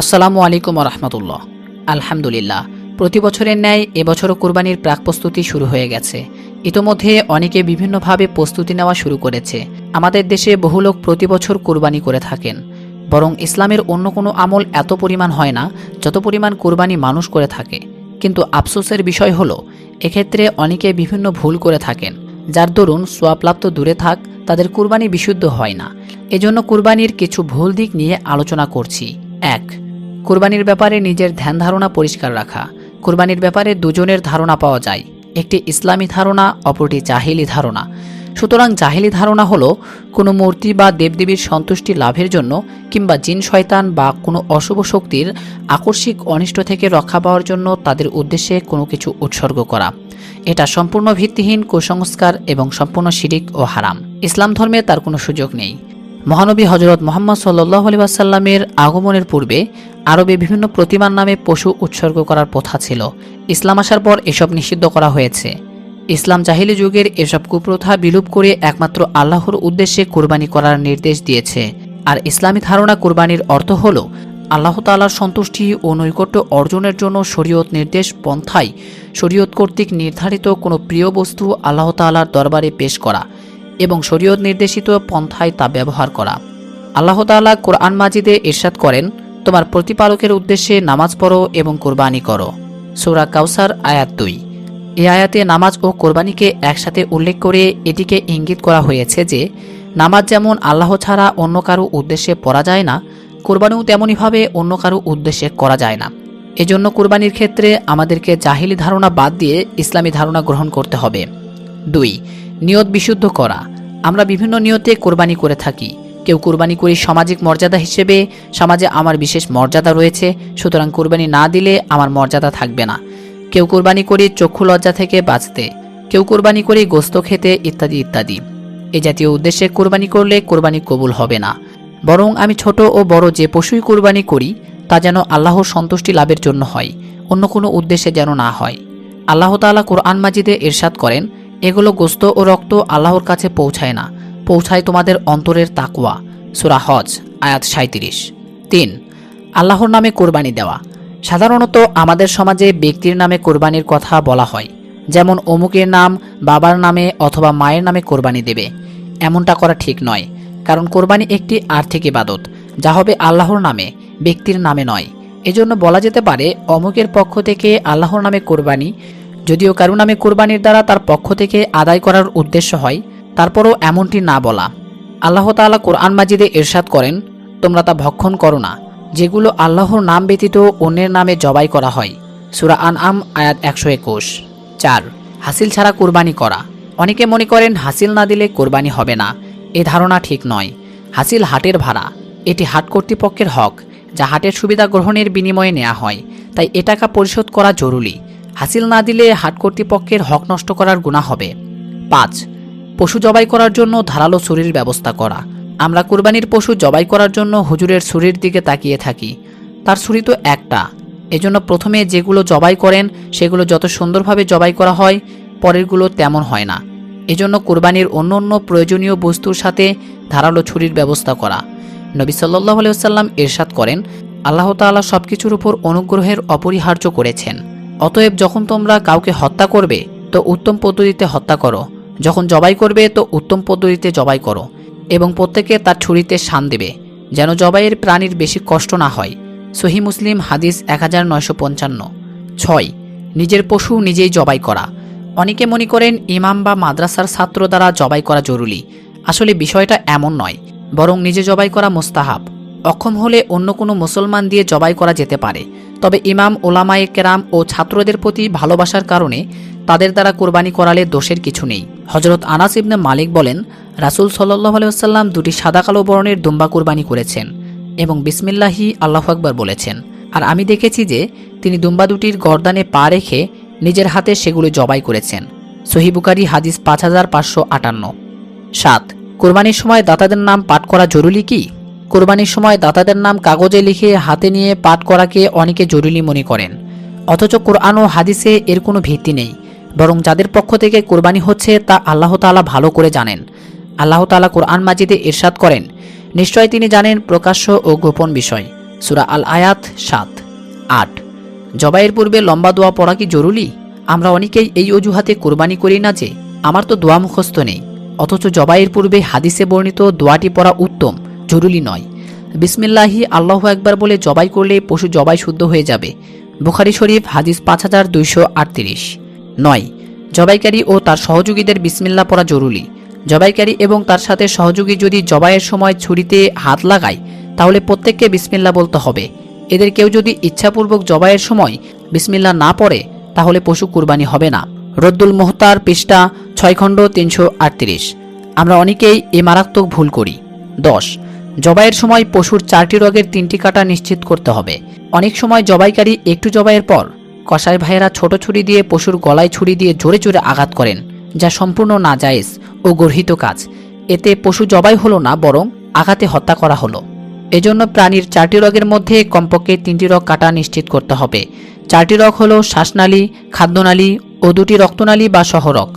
আসসালামু আলাইকুম রহমতুল্লাহ আলহামদুলিল্লাহ, প্রতি বছরের ন্যায় এবছরও কোরবানির প্রাক প্রস্তুতি শুরু হয়ে গেছে। ইতোমধ্যে অনেকে বিভিন্নভাবে প্রস্তুতি নেওয়া শুরু করেছে। আমাদের দেশে বহু লোক প্রতি বছর কোরবানি করে থাকেন। বরং ইসলামের অন্য কোনো আমল এত পরিমাণ হয় না, যত পরিমাণ কোরবানি মানুষ করে থাকে। কিন্তু আফসোসের বিষয় হলো, এক্ষেত্রে অনেকে বিভিন্ন ভুল করে থাকেন। যার দরুন সোয়াপ্রাপ্ত দূরে থাক, তাদের কুরবানি বিশুদ্ধ হয় না। এজন্য কুরবানির কিছু ভুল দিক নিয়ে আলোচনা করছি। এক কুরবানির ব্যাপারে নিজের ধ্যান ধারণা পরিষ্কার রাখা। কুরবানির ব্যাপারে দুজনের ধারণা পাওয়া যায়। একটি ইসলামী ধারণা, অপরটি জাহিলি ধারণা। সুতরাং জাহিলি ধারণা হলো কোনো মূর্তি বা দেবদেবীর সন্তুষ্টি লাভের জন্য কিংবা জিন, শয়তান বা কোনো অশুভ শক্তির আকস্মিক অনিষ্ট থেকে রক্ষা পাওয়ার জন্য তাদের উদ্দেশ্যে কোনো কিছু উৎসর্গ করা। এটা সম্পূর্ণ ভিত্তিহীন, কুসংস্কার এবং সম্পূর্ণ শিরিক ও হারাম। ইসলাম ধর্মে তার কোনো সুযোগ নেই। মহানবী হজরত মোহাম্মদ সাল্লাহ আলী ওয়াসাল্লামের আগমনের পূর্বে আরবে বিভিন্ন প্রতিমার নামে পশু উৎসর্গ করার প্রথা ছিল। ইসলাম আসার পর এসব নিষিদ্ধ করা হয়েছে। ইসলাম জাহিলি যুগের এসব কুপ্রথা বিলুপ করে একমাত্র আল্লাহর উদ্দেশ্যে কুরবানি করার নির্দেশ দিয়েছে। আর ইসলামী ধারণা কুরবানির অর্থ হল আল্লাহ তাআলার সন্তুষ্টি ও নৈকট্য অর্জনের জন্য শরীয়ত নির্দেশ পন্থায় শরীয়ত কর্তৃক নির্ধারিত কোনো প্রিয় বস্তু আল্লাহ তাআলার দরবারে পেশ করা। এবং শরীয়ত নির্দেশিত পন্থায় তা ব্যবহার করা। আল্লাহ তাআলা কোরআন মাজিদে ইরশাদ করেন, তোমার প্রতিপালকের উদ্দেশ্যে নামাজ পড়ো এবং কোরবানি করো। সূরা কাউসার আয়াত দুই। এই আয়াতে নামাজ ও কোরবানিকে একসাথে উল্লেখ করে এটিকে ইঙ্গিত করা হয়েছে যে, নামাজ যেমন আল্লাহ ছাড়া অন্য কারও উদ্দেশ্যে পড়া যায় না, কোরবানিও তেমনইভাবে অন্য কারও উদ্দেশ্যে করা যায় না। এজন্য কোরবানির ক্ষেত্রে আমাদেরকে জাহিলি ধারণা বাদ দিয়ে ইসলামী ধারণা গ্রহণ করতে হবে। দুই নিয়ত বিশুদ্ধ করা। আমরা বিভিন্ন নিয়তে কোরবানি করে থাকি। কেউ কোরবানি করি সামাজিক মর্যাদা হিসেবে, সমাজে আমার বিশেষ মর্যাদা রয়েছে, সুতরাং কোরবানি না দিলে আমার মর্যাদা থাকবে না। কেউ কোরবানি করি চক্ষু লজ্জা থেকে বাঁচতে, কেউ কোরবানি করি গোস্ত খেতে ইত্যাদি ইত্যাদি। এ জাতীয় উদ্দেশ্যে কোরবানি করলে কোরবানি কবুল হবে না। বরং আমি ছোট ও বড় যে পশুই কোরবানি করি, তা যেন আল্লাহর সন্তুষ্টি লাভের জন্য হয়, অন্য কোনো উদ্দেশ্যে যেন না হয়। আল্লাহ তাআলা কোরআন মাজিদে ইরশাদ করেন এগুলো গোস্ত ও রক্ত আল্লাহর কাছে পৌঁছায় না। পৌঁছায় তোমাদের অন্তরের তাকুয়া সুরা হজ, আয়াত সাঁত্রিশ তিন, আল্লাহর নামে কোরবানি দেওয়া। সাধারণত আমাদের সমাজে ব্যক্তির নামে কোরবানির কথা বলা হয়। যেমন অমুকের নাম বাবার নামে অথবা মায়ের নামে কোরবানি দেবে। এমনটা করা ঠিক নয়, কারণ কোরবানি একটি আর্থিক ইবাদত, যা হবে আল্লাহর নামে, ব্যক্তির নামে নয়। এজন্য বলা যেতে পারে, অমুকের পক্ষ থেকে আল্লাহর নামে কোরবানি যদিও কারও নামে কোরবানির দ্বারা তার পক্ষ থেকে আদায় করার উদ্দেশ্য হয়, তারপরও এমনটি না বলা। আল্লাহ তাআলা কোরআন মাজিদে এরশাদ করেন, তোমরা তা ভক্ষণ করো না, যেগুলো আল্লাহর নাম ব্যতীত অন্যের নামে জবাই করা হয়। সুরা আন আম আয়াত একশো একুশ। চার, হাসিল ছাড়া কোরবানি করা। অনেকে মনে করেন হাসিল না দিলে কোরবানি হবে না, এ ধারণা ঠিক নয়। হাসিল হাটের ভাড়া, এটি হাট কর্তৃপক্ষের হক, যা হাটের সুবিধা গ্রহণের বিনিময়ে নেওয়া হয়, তাই এ টাকা পরিশোধ করা জরুরি। হাসিল না দিলে হাট কর্তৃপক্ষের হক নষ্ট করার গুণা হবে। পাঁচ, পশু জবাই করার জন্য ধারালো ছুরির ব্যবস্থা করা। আমরা কুরবানির পশু জবাই করার জন্য হুজুরের ছুরির দিকে তাকিয়ে থাকি। তার ছুরি তো একটা। এজন্য প্রথমে যেগুলো জবাই করেন, সেগুলো যত সুন্দরভাবে জবাই করা হয়, পরেরগুলো তেমন হয় না। এজন্য কুরবানির অন্য অন্য প্রয়োজনীয় বস্তুর সাথে ধারালো ছুরির ব্যবস্থা করা। নবী সাল্লাহ আলাইসাল্লাম এরশাদ করেন, আল্লাহ তাআলা সব কিছুর উপর অনুগ্রহের অপরিহার্য করেছেন। অতএব যখন তোমরা কাউকে হত্যা করবে, তো উত্তম পদ্ধতিতে হত্যা করো। যখন জবাই করবে, তো উত্তম পদ্ধতিতে জবাই করো। এবং প্রত্যেকে তার ছুরিতে শান দেবে, যেন জবাইয়ের প্রাণীর বেশি কষ্ট না হয়। সহি মুসলিম হাদিস এক হাজার নয়শো পঞ্চান্ন। ছয়, নিজের পশু নিজেই জবাই করা। অনেকে মনে করেন ইমাম বা মাদ্রাসার ছাত্র দ্বারা জবাই করা জরুরি। আসলে বিষয়টা এমন নয়, বরং নিজে জবাই করা মোস্তাহাব। অক্ষম হলে অন্য কোনো মুসলমান দিয়ে জবাই করা যেতে পারে। তবে ইমাম, ওলামায়ে কেরাম ও ছাত্রদের প্রতি ভালোবাসার কারণে তাদের দ্বারা কোরবানি করালে দোষের কিছু নেই। হজরত আনাস ইবনে মালিক বলেন, রাসুল সাল্লাহ আলাইসাল্লাম দুটি সাদা কালো বর্ণের দুম্বা কোরবানি করেছেন এবং বিসমিল্লাহি আল্লাহ আকবর বলেছেন। আর আমি দেখেছি যে তিনি দুম্বা দুটির গর্দানে পা রেখে নিজের হাতে সেগুলো জবাই করেছেন। সহিবুকারি হাদিস পাঁচ হাজার পাঁচশো আটান্ন। সাত, কোরবানির সময় দাতাদের নাম পাঠ করা জরুরি কি? কোরবানির সময় দাতাদের নাম কাগজে লিখে হাতে নিয়ে পাঠ করাকে অনেকে জরুরি মনে করেন। অথচ কোরআন ও হাদিসে এর কোনো ভিত্তি নেই। বরং যাদের পক্ষ থেকে কোরবানি হচ্ছে তা আল্লাহ তাআলা ভালো করে জানেন। আল্লাহ তাআলা কোরআন মাজিদে ইরশাদ করেন। নিশ্চয় তিনি জানেন প্রকাশ্য ও গোপন বিষয়। সুরা আল আয়াত সাত, আট। জবাইয়ের পূর্বে লম্বা দোয়া পড়া কি জরুরি? আমরা অনেকেই এই অজুহাতে কোরবানি করি না যে, আমার তো দোয়া মুখস্থ নেই। অথচ জবাইয়ের পূর্বে হাদিসে বর্ণিত দোয়াটি পড়া উত্তম। জরুরি নয়। বিসমিল্লাহি, আল্লাহ একবার বলে জবাই করলে পশু জবাই শুদ্ধ হয়ে যাবে। বুখারি শরীফ, হাদিস পাঁচ হাজার দুইশো আটত্রিশ। নয়। জবাইকারী ও তার সহযোগীদের বিসমিল্লা পড়া জরুরি। জবাইকারী এবং তার সাথে সহযোগী যদি জবাইয়ের সময় ছুরিতে হাত লাগায়, তাহলে প্রত্যেককে বিসমিল্লা বলতে হবে। এদের কেউ যদি ইচ্ছাপূর্বক জবাইয়ের সময় বিসমিল্লা না পড়ে, তাহলে পশু কুরবানি হবে না। রদ্দুল মোহতার, পৃষ্ঠা ছয় খণ্ড তিনশো আটত্রিশ। আমরা অনেকেই এ মারাত্মক ভুল করি। দশ। জবাইয়ের সময় পশুর চারটি রোগের তিনটি কাটা নিশ্চিত করতে হবে। অনেক সময় জবাইকারী একটু জবাইয়ের পর কসাই ভাইয়েরা ছোট ছুরি দিয়ে পশুর গলায় ছুরি দিয়ে জোরে জোরে আঘাত করেন, যা সম্পূর্ণ না নাজায়েজ ও গর্হিত কাজ। এতে পশু জবাই হলো না, বরং আঘাতে হত্যা করা হলো। এজন্য প্রাণীর চারটি রোগের মধ্যে কমপক্ষে তিনটি রোগ কাটা নিশ্চিত করতে হবে। চারটি রোগ হলো শ্বাসনালী, খাদ্যনালী ও দুটি রক্তনালী বা সহরক